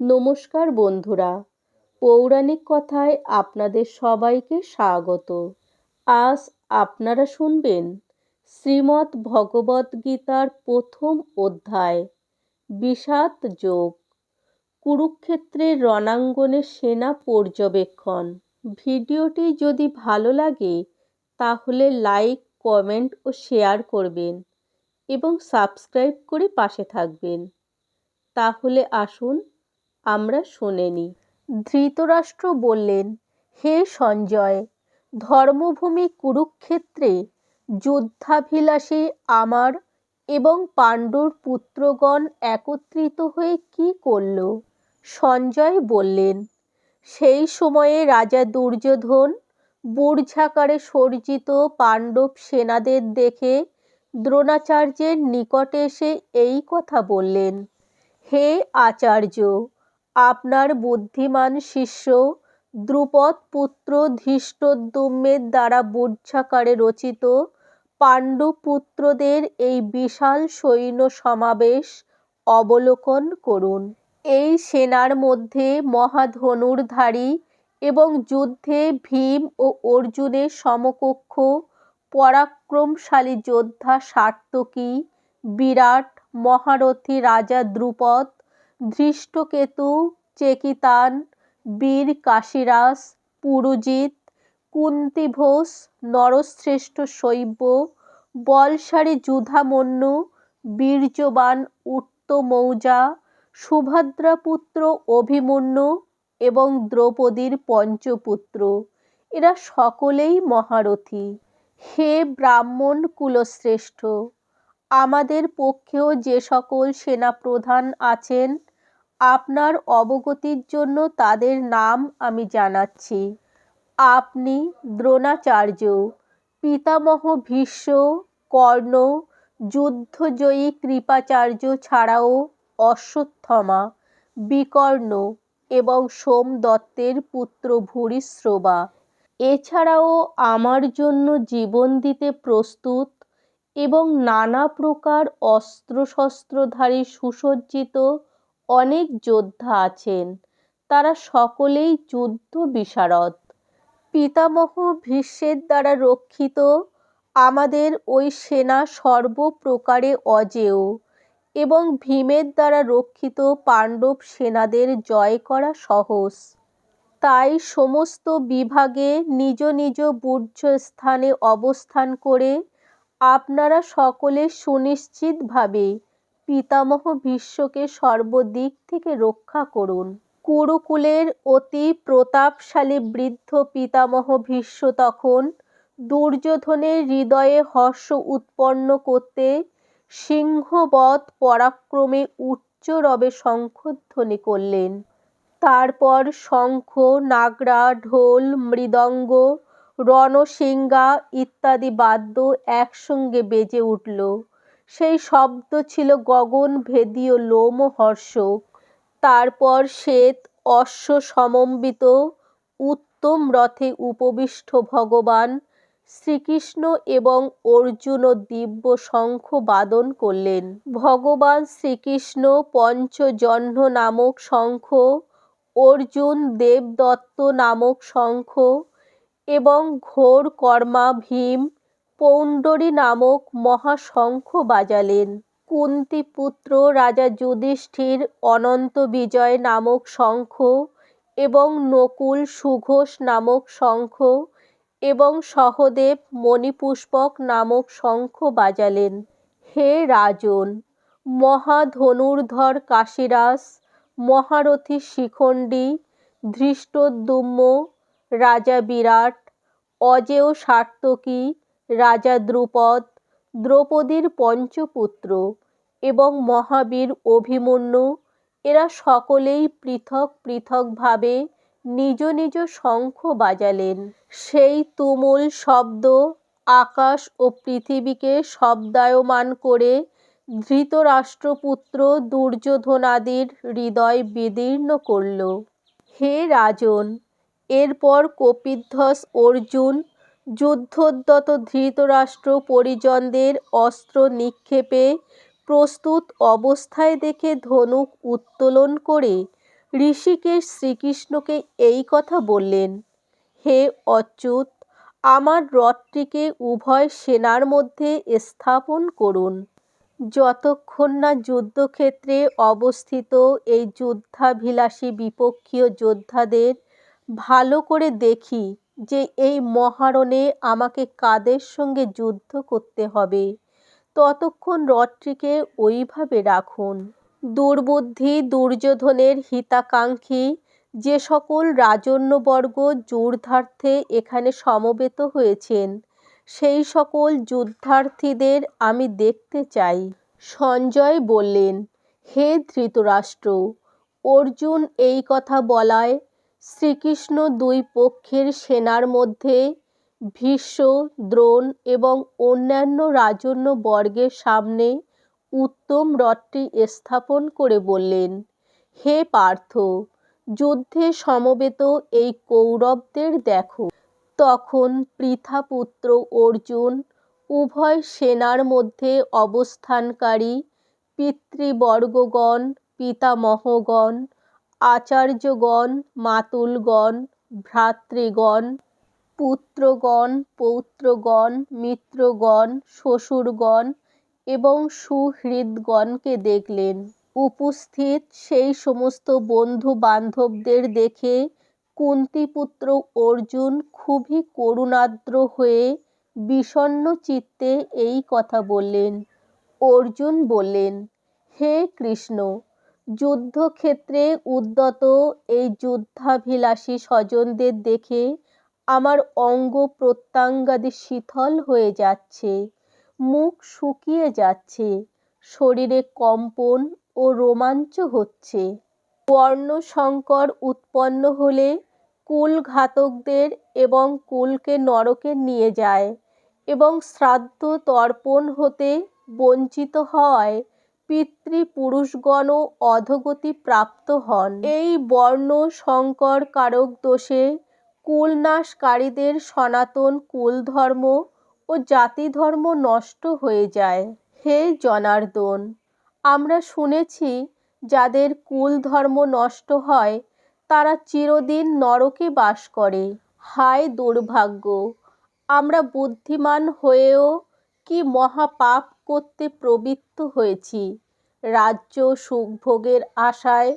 নমস্কার বন্ধুরা। পৌরাণিক কথায় আপনাদের সবাইকে স্বাগত। আজ আপনারা শুনবেন শ্রীমদ্ ভগবদ্গীতার প্রথম অধ্যায়, বিষাদ যোগ। কুরুক্ষেত্রের রণাঙ্গনে সেনা পর্যবেক্ষণ। ভিডিওটি যদি ভালো লাগে, তাহলে লাইক, কমেন্ট ও শেয়ার করবেন এবং সাবস্ক্রাইব করে পাশে থাকবেন। তাহলে আসুন আমরা শুনে ধৃতরাষ্ট্র বললেন, হে সঞ্জয়, ধর্মভূমি কুরুক্ষেত্রে যুদ্ধাভিলাষে আমার এবং পাণ্ডুর পুত্রগণ একত্রিত হয়ে কি করল? সঞ্জয় বললেন, সেই সময়ে রাজা দুর্যোধন বুর্ঝাকারে সর্জিত পাণ্ডব সেনাদের দেখে দ্রোণাচার্যের নিকটে এসে এই কথা বললেন, হে আচার্য আপনার বুদ্ধিমান শিষ্য দ্রুপদ পুত্র ধৃষ্টদ্যুম্নের দ্বারা বুর্ঝাকারে রচিত পাণ্ডুপুত্রদের এই বিশাল সৈন্য সমাবেশ অবলোকন করুন। এই সেনার মধ্যে মহাধনুর্ধারী এবং যুদ্ধে ভীম ও অর্জুনের সমকক্ষ পরাক্রমশালী যোদ্ধা সার্তকী বিরাট মহারথী রাজা দ্রুপদ ধৃষ্টকেতু, চেকিতান, বীর কাশিরাস, পুরুজিৎ, কুন্তিভোস, নরশ্রেষ্ঠ শৈব্য বলসারী যুধামন্যু, বীর্যবান উত্তমৌজা সুভদ্রাপুত্র অভিমন্যু এবং দ্রৌপদীর পঞ্চপুত্র। এরা সকলেই মহারথী। হে ব্রাহ্মণ কুলশ্রেষ্ঠ, আমাদের পক্ষেও যে সকল সেনাপ্রধান আছেন আপনার অবগতির জন্য তাদের নাম আমি জানাচ্ছি। আপনি দ্রোণাচার্য, পিতামহ ভীষ্ম, কর্ণ, যুদ্ধজয়ী কৃপাচার্য ছাড়াও অশ্বত্থমা, বিকর্ণ এবং সোমদত্তের পুত্র ভূরিশ্রবা। এছাড়াও আমার জন্য জীবন দিতে প্রস্তুত এবং নানা প্রকার অস্ত্রশস্ত্রধারী সুসজ্জিত অনেক যোদ্ধা আছেন। তারা সকলেই যুদ্ধ বিশারদ। পিতামহ ভীষ্মের দ্বারা রক্ষিত আমাদের ওই সেনা সর্বপ্রকারে অজেয় এবং ভীমের দ্বারা রক্ষিত পাণ্ডব সেনাদের জয় করা সহজ। তাই সমস্ত বিভাগে নিজ নিজ বুর্জ স্থানে অবস্থান করে আপনারা সকলে সুনিশ্চিতভাবে পিতামহ ভীষ্মকে সর্বদিক থেকে রক্ষা করুন। কুরুকুলের অতি প্রতাপশালী বৃদ্ধ পিতামহ ভীষ্ম তখন দুর্যোধনের হৃদয়ে হর্ষ উৎপন্ন করতে সিংহবৎ পরাক্রমে উচ্চ রবে শঙ্খধ্বনি করলেন। তারপর শঙ্খ, নাগরা, ঢোল, মৃদঙ্গ, রণসিংহা ইত্যাদি বাদ্য একসঙ্গে বেজে উঠল। সেই শব্দ ছিল গগন, ভেদীয় লোমহর্ষক তারপর শ্বেত, অশ্ব সমম্বিত, উত্তম রথে উপবিষ্ট ভগবান শ্রীকৃষ্ণ এবং অর্জুন দিব্য শঙ্খ বাদন করলেন। ভগবান শ্রীকৃষ্ণ পঞ্চজহ্ন নামক শঙ্খ, অর্জুন দেবদত্ত নামক শঙ্খ এবং ঘোর কর্মা ভীম পৌণ্ডরী নামক মহাশঙ্খ বাজালেন। কুন্তিপুত্র রাজা যুধিষ্ঠির অনন্ত বিজয় নামক শঙ্খ এবং নকুল সুঘোষ নামক শঙ্খ এবং সহদেব মণিপুষ্পক নামক শঙ্খ বাজালেন। হে রাজন, মহাধনুর্ধর কাশিরাস, মহারথী শিখণ্ডী, ধৃষ্টদ্যুম্ন, রাজা বিরাট, অজেয় সার্তকী রাজা দ্রুপদ, দ্রৌপদীর পঞ্চপুত্র এবং মহাবীর অভিমন্যু, এরা সকলেই পৃথক পৃথকভাবে নিজ নিজ শঙ্খ বাজালেন। সেই তুমুল শব্দ আকাশ ও পৃথিবীকে শব্দায়মান করে ধৃতরাষ্ট্রপুত্র দুর্যোধনাদির হৃদয় বিদীর্ণ করল। হে রাজন, এরপর কপিধ্বস অর্জুন যুদ্ধোদ্যত ধৃতরাষ্ট্র পরিজনদের অস্ত্র নিক্ষেপে প্রস্তুত অবস্থায় দেখে ধনুক উত্তোলন করে ঋষিকেশ শ্রীকৃষ্ণকে এই কথা বললেন, হে অচ্যুত, আমার রথটিকে উভয় সেনার মধ্যে স্থাপন করুন। যতক্ষণ না যুদ্ধক্ষেত্রে অবস্থিত এই যুদ্ধাভিলাষী বিপক্ষীয় যোদ্ধাদের ভালো করে দেখি যে এই মহারণে আমাকে কাদের সঙ্গে যুদ্ধ করতে হবে? ততক্ষণ রথটিকে ওইভাবে রাখুন। দুর্বুদ্ধি, দুর্যোধনের হিতাকাঙ্ক্ষী, যে সকল রাজন্যবর্গ যুদ্ধার্থে এখানে সমবেত হয়েছেন, সেই সকল যুদ্ধার্থীদের আমি দেখতে চাই। সঞ্জয় বললেন, হে ধৃতরাষ্ট্র, অর্জুন এই কথা বলায় শ্রীকৃষ্ণ দুই পক্ষের সেনার মধ্যে ভীষ্ম, দ্রোণ এবং অন্যান্য রাজন্য বর্গের সামনে উত্তম রথটি স্থাপন করে বললেন, হে পার্থ, যুদ্ধে সমবেত এই কৌরবদের দেখো। তখন পৃথাপুত্র অর্জুন উভয় সেনার মধ্যে অবস্থানকারী পিতৃবর্গগণ, পিতামহগণ আচার্যগণ, মাতুলগণ, ভ্রাতৃগণ, পুত্রগণ, পৌত্রগণ, মিত্রগণ, শ্বশুরগণ এবং সুহৃদগণকে দেখলেন। উপস্থিত সেই সমস্ত বন্ধু বান্ধবদের দেখে কুন্তিপুত্র অর্জুন খুবই করুণাদ্র হয়ে বিষণ্ন চিত্তে এই কথা বললেন। অর্জুন বললেন, হে কৃষ্ণ যুদ্ধক্ষেত্রে উদ্যত এই যুদ্ধাভিলাষী স্বজনদের দেখে আমার অঙ্গ প্রত্যঙ্গাদি শীতল হয়ে যাচ্ছে, মুখ শুকিয়ে যাচ্ছে, শরীরে কম্পন ও রোমাঞ্চ হচ্ছে। বর্ণসংকর উৎপন্ন হলে কুল ঘাতকদের এবং কুলকে নরকে নিয়ে যায় এবং শ্রাদ্ধ তর্পণ হতে বঞ্চিত হওয়ায় পিতৃপুরুষগণও অধোগতি প্রাপ্ত হন। এই বর্ণ সংকর কারক দোষে কুলনাশকারীদের সনাতন কুলধর্ম ও জাতিধর্ম নষ্ট হয়ে যায়। হে জনার্দন, আমরা শুনেছি যাদের কুল ধর্ম নষ্ট হয়, তারা চিরদিন নরকে বাস করে। হায় দুর্ভাগ্য, আমরা বুদ্ধিমান হয়েও কি মহাপাপ করতে প্রবৃত্ত হয়েছি। রাজ্য সুখভোগের আশায়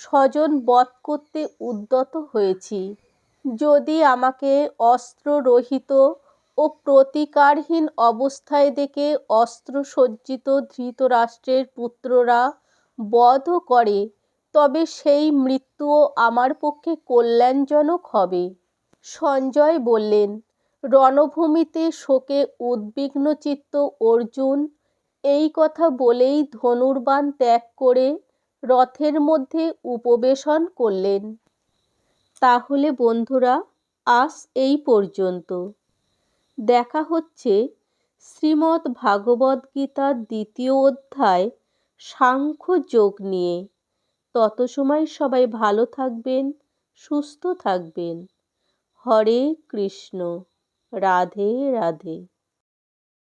স্বজন বধ করতে উদ্যত হয়েছি। যদি আমাকে অস্ত্ররহিত ও প্রতিকারহীন অবস্থায় দেখে অস্ত্রসজ্জিত ধৃতরাষ্ট্রের পুত্ররা বধ করে, তবে সেই মৃত্যুও আমার পক্ষে কল্যাণজনক হবে। সঞ্জয় বললেন, রণভূমিতে শোকে উদ্বিগ্নচিত্ত অর্জুন এই কথা বলেই ধনুর্বাণ ত্যাগ করে রথের মধ্যে উপবেশন করলেন। তাহলে বন্ধুরা, আজ এই পর্যন্ত। দেখা হচ্ছে শ্রীমদ্ ভাগবত গীতার দ্বিতীয় অধ্যায় সাংখ্য যোগ নিয়ে। তত সময় সবাই ভালো থাকবেন, সুস্থ থাকবেন। হরে কৃষ্ণ। রাধে রাধে।